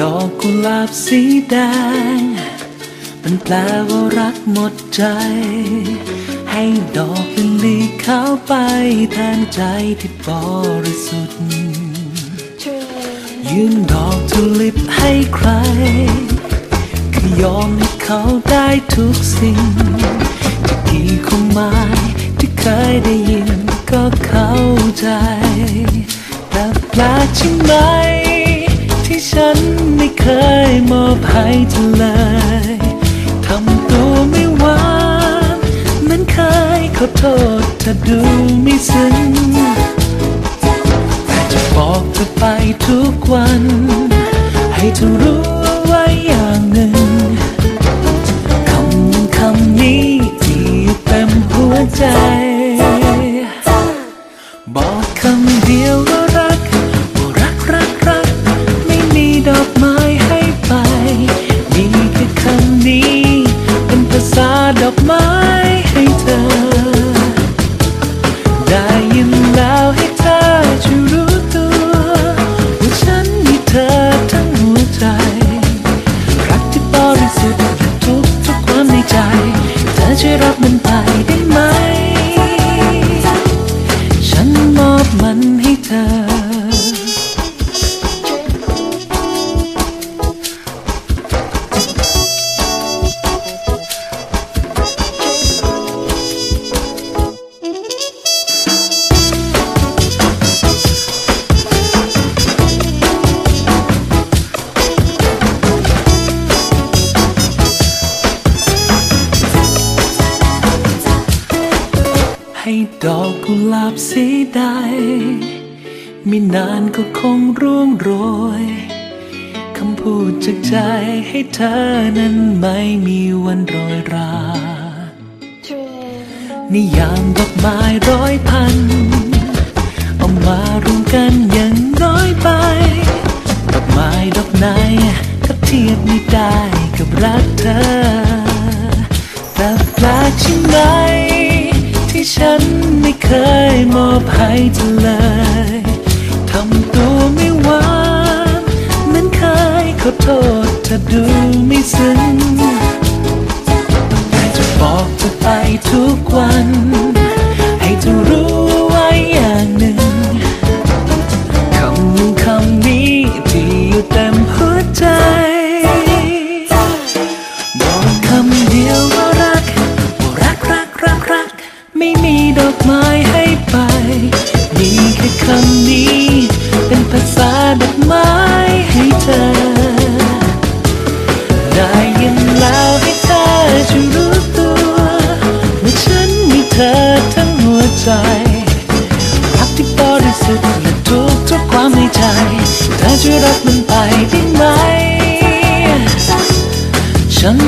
ดอกกุหลาบสีแดง มันแปลว่ารักหมดใจ ให้ดอกลิลลี่ขาวไปแทนใจที่บริสุทธิ์ยื่นดอกทุลิปให้ใครก็ยอมให้เขาได้ทุกสิ่งจะกี่ความหมายที่เคยได้ยินก็เข้าใจแต่แปลกใช่ไหม ที่ฉันไม่เคยมอบให้เธอเลยทำตัวไม่หวานเหมือนเคยขอโทษเธอดูไม่ซึ้งแต่จะบอกเธอไปทุกวัน ให้เธอรู้เอาไว้อย่างหนึ่งคำคำนี้ที่อยู่เต็มหัวใจ ให้เธอให้ดอกกุหลาบสีใด ไม่นานก็คงร่วงโรยคำพูดจากใจให้เธอนั้นไม่มีวันโรยรา นิยามดอกไม้ร้อยพัน เอามารวมกันอยังน้อยไป ดอกไม้ดอกไหนก็เทียบไม่ได้กับรักเธอ แต่แปลกใช่ไหม ที่ฉันไม่เคยมอบให้เธอเลย บอกเธอไปทุกวัน ให้เธอรู้ไว้อย่างหนึ่งคำคำนี้ที่อยู่เต็มหัวใจ บอกคำเดียวว่ารักว่ารักรักรักรัก ไม่มีดอกไม้ให้ไป มีแค่คำนี้ เป็นภาษาดอกไม้ ใจรักที่บริสุทธิ์และทุกทุกความในใจเธอช่วยรับมันไปได้ไหมฉัน